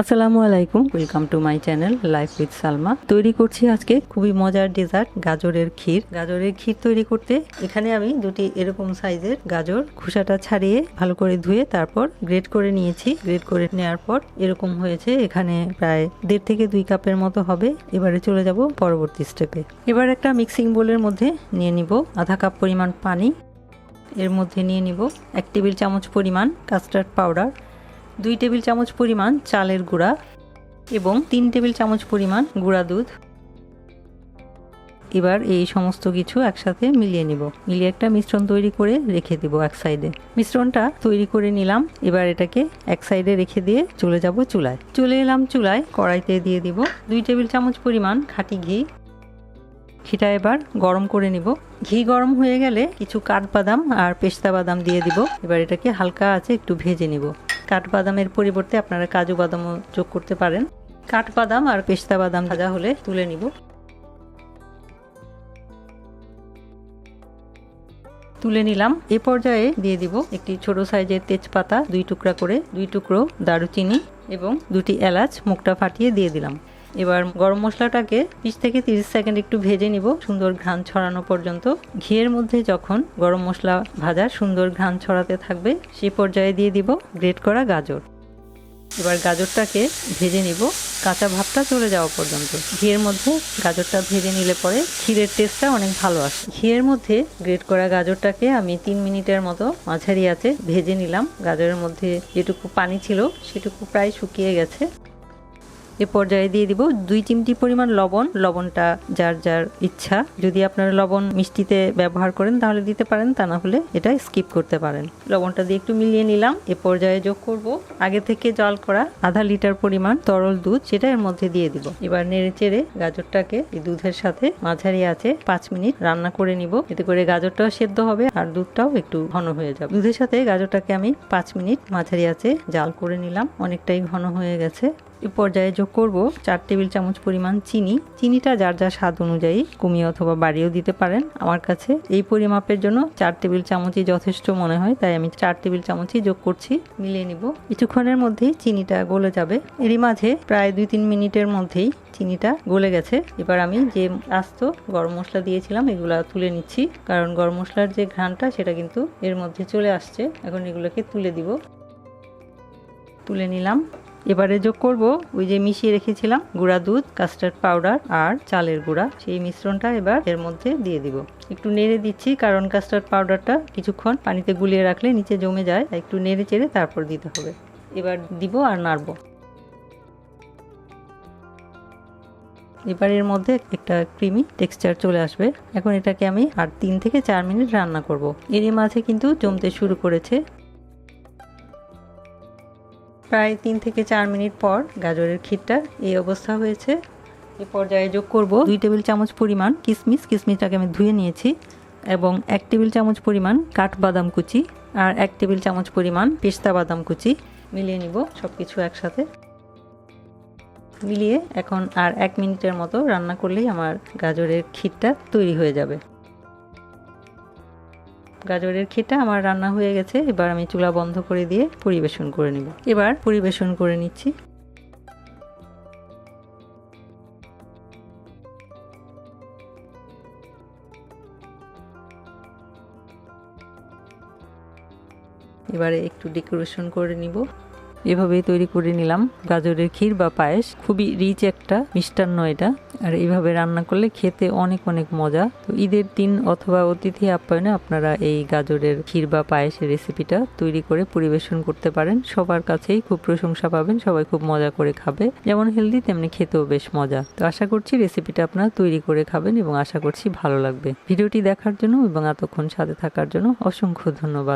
আসসালামু আলাইকুম। Welcome to my channel life with Salma তৈরি করছি আজকে খুবই মজার ডেজার্ট গাজরের ক্ষীর। গাজরের ক্ষীর তৈরি করতে এখানে আমি দুটি এরকম সাইজের গাজর খোসাটা ছাড়িয়ে ভালো করে ধুয়ে তারপর গ্রেড করে নিয়েছি। গ্রেড করে নেওয়ার পর এরকম হয়েছে, এখানে প্রায় দেড় থেকে দুই কাপের মতো হবে। এবারে চলে যাব পরবর্তী স্টেপে এবার একটা মিক্সিং বোলের মধ্যে নিয়ে নিব আধা কাপ পরিমাণ পানি। এর মধ্যে নিয়ে নিব এক টেবিল চামচ পরিমাণ কাস্টার্ড পাউডার দুই টেবিল চামচ পরিমাণ চালের গুঁড়া এবং তিন টেবিল চামচ পরিমাণ গুঁড়া দুধ। এবার এই সমস্ত কিছু একসাথে মিলিয়ে নিব। মিলিয়ে একটা মিশ্রণ তৈরি করে রেখে দিব এক সাইডে। মিশ্রণটা তৈরি করে নিলাম। এবার এটাকে এক সাইডে রেখে দিয়ে চলে যাব চুলায়। চলে এলাম চুলায়। কড়াইতে দিয়ে দিব দুই টেবিল চামচ পরিমাণ খাঁটি ঘি। ঘিটা এবার গরম করে নিব। ঘি গরম হয়ে গেলে কিছু কাঠবাদাম আর পেস্তা বাদাম দিয়ে দিব। এবার এটাকে হালকা আছে একটু ভেজে নিব। কাঠবাদামের পরিবর্তে আপনারা কাজু বাদামও যোগ করতে পারেন। কাঠবাদাম আর পেস্তা বাদাম ভাজা হলে তুলে নিব। তুলে নিলাম। এ পর্যায়ে দিয়ে দিব একটি ছোট সাইজের তেজপাতা দুই টুকরা করে, দুই টুকরো দারুচিনি এবং দুটি এলাচ মুখটা ফাটিয়ে দিয়ে দিলাম। এবার গরম মশলাটাকে বিশ থেকে তিরিশ সেকেন্ড একটু ভেজে নিব সুন্দর ঘ্রাণ ছড়ানো পর্যন্ত। ঘিয়ের মধ্যে যখন গরম মশলা ভাজা সুন্দর ঘ্রাণ ছড়াতে থাকবে, সে পর্যায়ে দিয়ে দিব গ্রেট করা গাজর। এবার গাজরটাকে ভেজে নিব। কাঁচা ভাবটা চলে যাওয়া পর্যন্ত। ঘিয়ের মধ্যে গাজরটা ভেজে নিলে পরে ক্ষীরের টেস্টটা অনেক ভালো আসে। ঘিয়ের মধ্যে গ্রেট করা গাজরটাকে আমি তিন মিনিটের মতো মাঝারি আছে ভেজে নিলাম। গাজরের মধ্যে যেটুকু পানি ছিল, সেটুকু প্রায় শুকিয়ে গেছে। এ পর্যায়ে দিয়ে দিব দুই চিমটি পরিমাণ লবণ। লবণটা যার যার ইচ্ছা। যদি আপনারা লবণ মিষ্টিতে ব্যবহার করেন, তাহলে দিতে পারেন, তা না হলে এটা স্কিপ করতে পারেন। লবণটা দিয়ে একটু মিলিয়ে নিলাম। এ পর্যায়ে যোগ করব আগে থেকে জল করা আধা লিটার পরিমাণ তরল দুধ, সেটা এর মধ্যে দিয়ে দিব। এবার নেড়ে চেড়ে গাজরটাকে এই দুধের সাথে মাঝারি আছে পাঁচ মিনিট রান্না করে নিব। এতে করে গাজরটাও সেদ্ধ হবে আর দুধটাও একটু ঘন হয়ে যাবে। দুধের সাথে গাজরটাকে আমি পাঁচ মিনিট মাঝারি আছে জাল করে নিলাম। অনেকটাই ঘন হয়ে গেছে। এ পর্যায়ে যোগ করব চার টেবিল চামচ পরিমাণ চিনি। চিনিটা যার যার স্বাদ অনুযায়ী কমিয়ে অথবা বাড়িয়েও দিতে পারেন। আমার কাছে এই পরিমাপের জন্য চার টেবিল চামচই যথেষ্ট মনে হয়, তাই আমি চার টেবিল চামচই যোগ করছি। মিলিয়ে নিব। কিছুক্ষণের মধ্যেই চিনিটা গলে যাবে। এরই মাঝে প্রায় দুই তিন মিনিটের মধ্যেই চিনিটা গলে গেছে। এবার আমি যে আস্ত গরম মশলা দিয়েছিলাম, এগুলা তুলে নিচ্ছি। কারণ গরম মশলার যে ঘ্রাণটা, সেটা কিন্তু এর মধ্যে চলে আসছে। এখন এগুলোকে তুলে দিব। তুলে নিলাম। এবারে যোগ করব ওই যে মিশিয়ে রেখেছিলাম গুঁড়া দুধ কাস্টার্ড পাউডার আর চালের গুঁড়া। সেই মিশ্রণটা এবার এর মধ্যে দিয়ে দিব। একটু নেড়ে দিচ্ছি কারণ কাস্টার্ড পাউডারটা কিছুক্ষণ পানিতে গুলিয়ে রাখলে নিচে জমে যায়, একটু নেড়ে চেড়ে তারপর দিতে হবে। এবার দিব আর নাড়বো। এবার এর মধ্যে একটা ক্রিমি টেক্সচার চলে আসবে। এখন এটাকে আমি আর তিন থেকে চার মিনিট রান্না করব। এরই মাঝে কিন্তু জমতে শুরু করেছে প্রায় তিন থেকে চার মিনিট পর গাজরের ক্ষীরটা এই অবস্থা হয়েছে। এই পর্যায়ে যোগ করব দুই টেবিল চামচ পরিমাণ কিশমিশ কিশমিশটাকে আমি ধুয়ে নিয়েছি এবং এক টেবিল চামচ পরিমাণ কাঠবাদাম কুচি আর এক টেবিল চামচ পরিমাণ পেস্তা বাদাম কুচি মিলিয়ে নিব সব কিছু একসাথে। মিলিয়ে এখন আর এক মিনিটের মতো রান্না করলেই আমার গাজরের ক্ষীরটা তৈরি হয়ে যাবে। গাজরের খেটা আমার রান্না হয়ে গেছে। এবার আমি চুলা বন্ধ করে দিয়ে পরিবেশন করে নিব। এবার পরিবেশন করে নিচ্ছি। এবারে একটু ডেকোরেশন করে নিব। এভাবেই তৈরি করে নিলাম। গাজরের ক্ষীর বা পায়েস, খুবই রিচ একটা মিষ্টান্ন এটা। আর এইভাবে রান্না করলে খেতে অনেক অনেক মজা। তো ঈদের দিন অথবা অতিথি আপ্যায়নে আপনারা এই গাজরের ক্ষীর বা পায়েসের রেসিপিটা তৈরি করে পরিবেশন করতে পারেন। সবার কাছেই খুব প্রশংসা পাবেন, সবাই খুব মজা করে খাবে। যেমন হেলদি তেমনি খেতেও বেশ মজা। তো আশা করছি রেসিপিটা আপনারা তৈরি করে খাবেন এবং আশা করছি ভালো লাগবে। ভিডিওটি দেখার জন্য এবং এতক্ষণ সাথে থাকার জন্য অসংখ্য ধন্যবাদ।